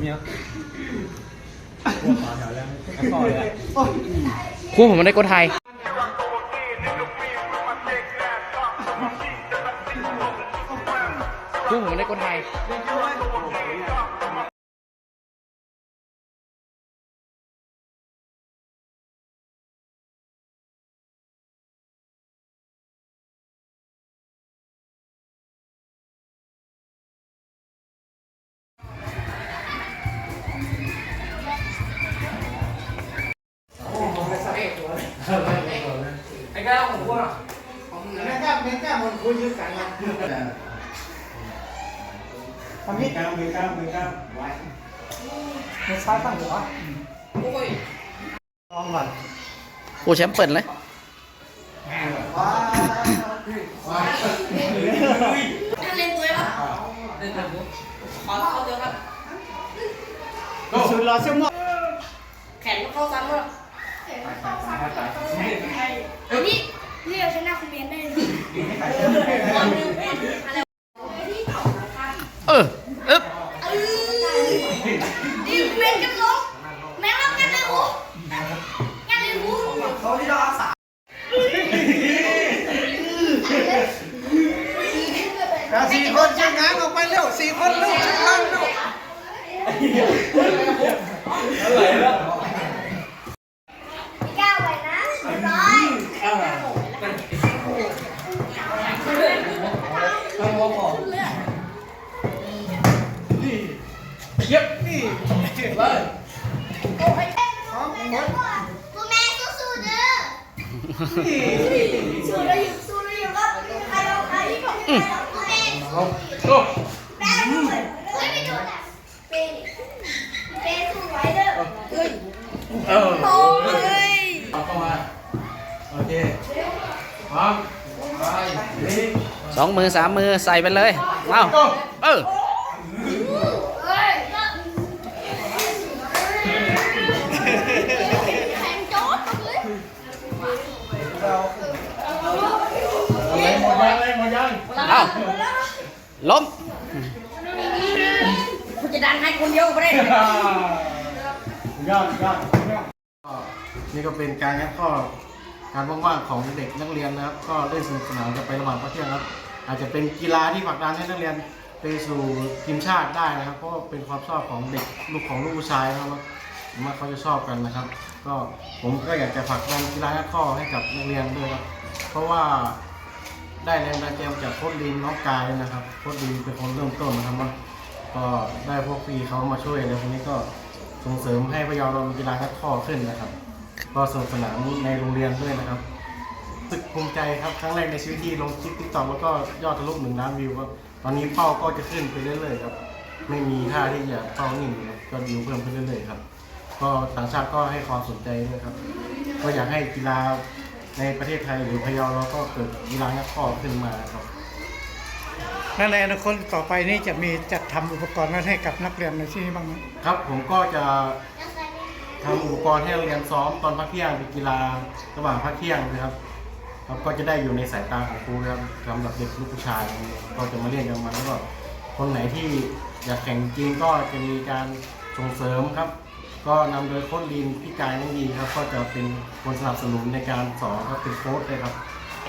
เมียพวกต่อแถวแล้วต่อเลยคู่ผมมันได้กดไทย คู่ผมมันได้กดไทย แม่กล้าแม่กล้ามันคุยยืดกันนะทำนี้กล้ามือกล้ามือกล้าไว้มือซ้ายตั้งหัวลองก่อนคู่แชมป์เปิดเลยว้าเล่นตัวครับขอเข้าเดียวครับสุดรอเสื้อม่วงแขนเข้าซ้ำแล้วนี่นี่ เราชนะคุณเบียนได้เลยวันหนึ่งอะไรเอออึ๊บนี่เบียนกันลงแม่ว่ากันเลยหูกันเลยหูเขาที่เราอาสาสี่คนช่างงานออกไปเร็วสี่คนเร็วช่างงานเร็วอะไรแล้ว นี่เลยโอ้ยตัวแม่สู้ๆเด้อสู้ได้อยู่สู้ได้อยู่ครับใครเอาใครที่ผมตัวแม่โอ้แม่สู้เลยเฮ้ยไม่โดนะเป็นเป็นสู้ไว้เด้อเฮ้ยเออโอ้ยเอาเข้ามาโอเคพร้อมไปสองมือสามมือใส่ไปเลยเอาเออ อะไรหมดยังอะไรหมดยังเอาล้มคุณจะดันให้คนเดียวก็ได้ยอดยอดนี่ก็เป็นการงัดข้อการว่างๆของเด็กนักเรียนนะครับ ก็เล่นสนุกสนานกันไประหว่างพักเที่ยงครับ อาจจะเป็นกีฬาที่ผลักดันให้นักเรียนไปสู่ทีมชาติได้นะครับ เพราะว่าเป็นความชอบของเด็กลูกของลูกผู้ชายนะครับว่าเขาจะชอบกันนะครับ ก็ผมก็อยากจะผลักดันกีฬางัดข้อให้กับนักเรียนด้วยครับ เพราะว่า ได้แรงบันดาลใจมจากโค้ชลินน้องกายนะครับโค้ชลินเป็นคนเริ่มต้นนะครับว่าก็ได้พวกพี่เขามาช่วยแล้วคนนี้ก็ส่งเสริมให้พะเยาเรามีกีฬางัดข้อขึ้นนะครับ ก็สนุกสนานในโรงเรียนด้วยนะครับสึกภูมิใจครับครั้งแรกในชีวิตที่ลงคลิปติ๊กต็อกแล้วก็ยอดทะลุหนึ่งล้านวิวครับตอนนี้เป้าก็จะขึ้นไปเรื่อยๆครับไม่มีท่าที่จะเป้านิ่งครับก็วิวเพิ่มขึ้นเรื่อยๆครับ ก็ต่างชาติก็ให้ความสนใจด้วยครับ ก็อยากให้กีฬา ในประเทศไทยหรือพะเยาเราก็เกิดกีฬางัดข้อขึ้นมาครับและในอนาคตต่อไปนี่จะมีจัดทำอุปกรณ์นั้นให้กับนักเรียนในที่นี้บ้างไหมครับ ผมก็จะทำอุปกรณ์ให้นักเรียนซ้อมตอนพักเที่ยงเป็นกีฬาระหว่างพักเที่ยงนะครับครับก็จะได้อยู่ในสายตาของครูนะครับสำหรับเด็กลูกผู้ชายก็จะมาเรียนกันมาแล้วก็คนไหนที่อยากแข่งจริงก็จะมีการส่งเสริมครับ ก็นำโดยโค้ชลินพี่กายน้องดีครับ ก็จะเป็นคนสนับสนุนในการสอนครับเป็นโค้ชเลยครับ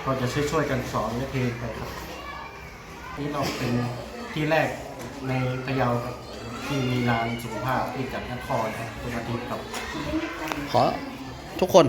ก็จะช่วยช่วยๆกันสอนและเทรนไปครับ นี่เราเป็นที่แรกในพะเยาครับที่มีลานสุขภาพที่จัดนครครับทุกอาทิตย์ครับ ขอทุกคน